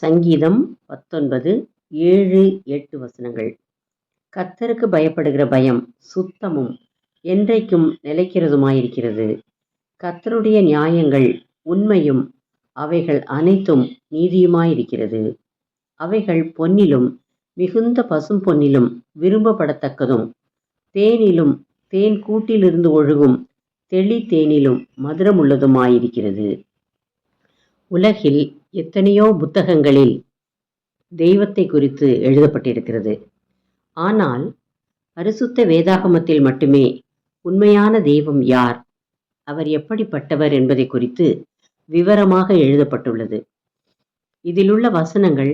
சங்கீதம் பத்தொன்பது ஏழு எட்டு வசனங்கள். கத்தருக்கு பயப்படுகிற பயம் சுத்தமும் என்றைக்கும் நிலைக்கிறதுமாயிருக்கிறது. கத்தருடைய நியாயங்கள் உண்மையும் அவைகள் அனைத்தும் நீதியுமாயிருக்கிறது. அவைகள் பொன்னிலும் மிகுந்த பசும் பொன்னிலும் விரும்பப்படத்தக்கதும் தேனிலும் தேன் கூட்டிலிருந்து ஒழுகும் தெளி தேனிலும் மதுரமுள்ளதுமாயிருக்கிறது. உலகில் எத்தனையோ புத்தகங்களில் தெய்வத்தை குறித்து எழுதப்பட்டிருக்கிறது. ஆனால் பரிசுத்த வேதாகமத்தில் மட்டுமே உண்மையான தெய்வம் யார் அவர் எப்படிப்பட்டவர் என்பதை குறித்து விவரமாக எழுதப்பட்டுள்ளது. இதிலுள்ள வசனங்கள்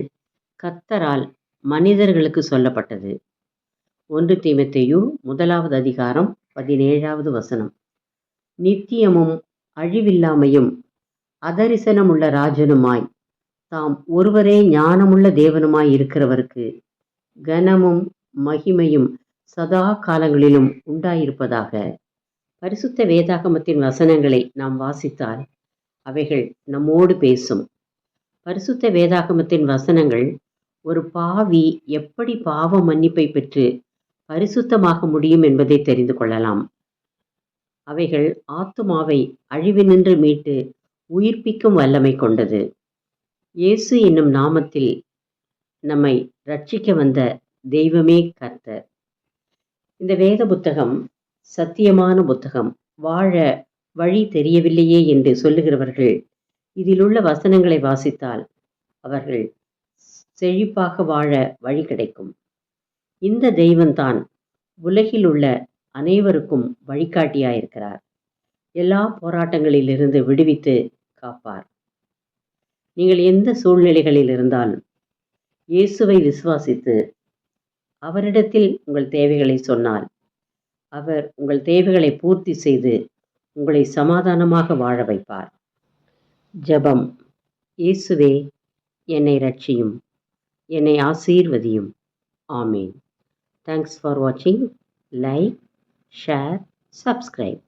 கத்தரால் மனிதர்களுக்கு சொல்லப்பட்டது. ஒன்று தீமத்தையு முதலாவது அதிகாரம் பதினேழாவது வசனம். நித்தியமும் அழிவில்லாமையும் அதரிசனமுள்ள ராஜனுமாய். தாம் ஒருவரே ஞானமுள்ள தேவனுமாய் இருக்கிறவருக்கு கனமும் மகிமையும் சதா காலங்களிலும் உண்டாயிருப்பதாக பரிசுத்த வேதாகமத்தின் வசனங்களை நாம் வாசித்தால் அவைகள் நம்மோடு பேசும். பரிசுத்த வேதாகமத்தின் வசனங்கள் ஒரு பாவி எப்படி பாவ மன்னிப்பை பெற்று பரிசுத்தமாக முடியும் என்பதை தெரிந்து கொள்ளலாம். அவைகள் ஆத்துமாவை அழிவினின்று மீட்டு உயிர்ப்பிக்கும் வல்லமை கொண்டது. இயேசு என்னும் நாமத்தில் நம்மை ரட்சிக்க வந்த தெய்வமே கர்த்தர். இந்த வேத புத்தகம் சத்தியமான புத்தகம். வாழ வழி தெரியவில்லையே என்று சொல்லுகிறவர்கள் இதிலுள்ள வசனங்களை வாசித்தால் அவர்கள் செழிப்பாக வாழ வழி கிடைக்கும். இந்த தெய்வம்தான் உலகில் உள்ள அனைவருக்கும் வழிகாட்டியாயிருக்கிறார். எல்லா போராட்டங்களிலிருந்து விடுவித்து காப்பார். நீங்கள் எந்த சூழ்நிலைகளில் இருந்தாலும் இயேசுவை விசுவாசித்து அவரிடத்தில் உங்கள் தேவைகளை சொன்னால் அவர் உங்கள் தேவைகளை பூர்த்தி செய்து உங்களை சமாதானமாக வாழ வைப்பார். ஜபம். இயேசுவே என்னை ரட்சியும் என்னை ஆசீர்வதியும். ஆமீன். தேங்க்ஸ் ஃபார் வாட்சிங் லைக் ஷேர் சப்ஸ்கிரைப்